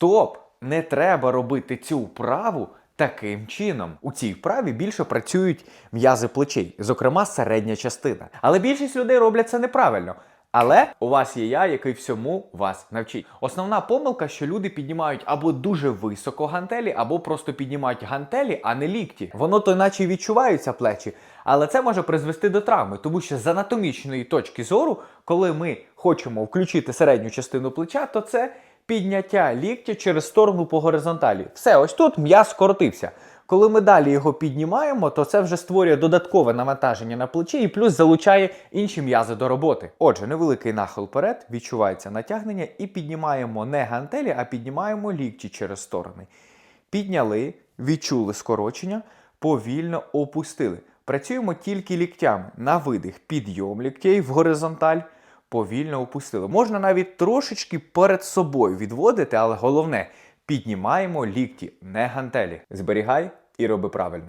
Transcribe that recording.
Стоп! Не треба робити цю вправу таким чином. У цій вправі більше працюють м'язи плечей, зокрема середня частина. Але більшість людей роблять це неправильно. Але у вас є я, який всьому вас навчить. Основна помилка, що люди піднімають або дуже високо гантелі, або просто піднімають гантелі, а не лікті. Воно то наче відчуваються плечі, але це може призвести до травми, тому що з анатомічної точки зору, коли ми хочемо включити середню частину плеча, то це підняття ліктя через сторону по горизонталі. Все, ось тут м'яз скоротився. Коли ми далі його піднімаємо, то це вже створює додаткове навантаження на плечі і плюс залучає інші м'язи до роботи. Отже, невеликий нахил вперед, відчувається натягнення, і піднімаємо не гантелі, а піднімаємо лікті через сторони. Підняли, відчули скорочення, повільно опустили. Працюємо тільки ліктями. На видих підйом ліктей в горизонталь, повільно опустили. Можна навіть трошечки перед собою відводити, але головне піднімаємо лікті, не гантелі. Зберігай і роби правильно.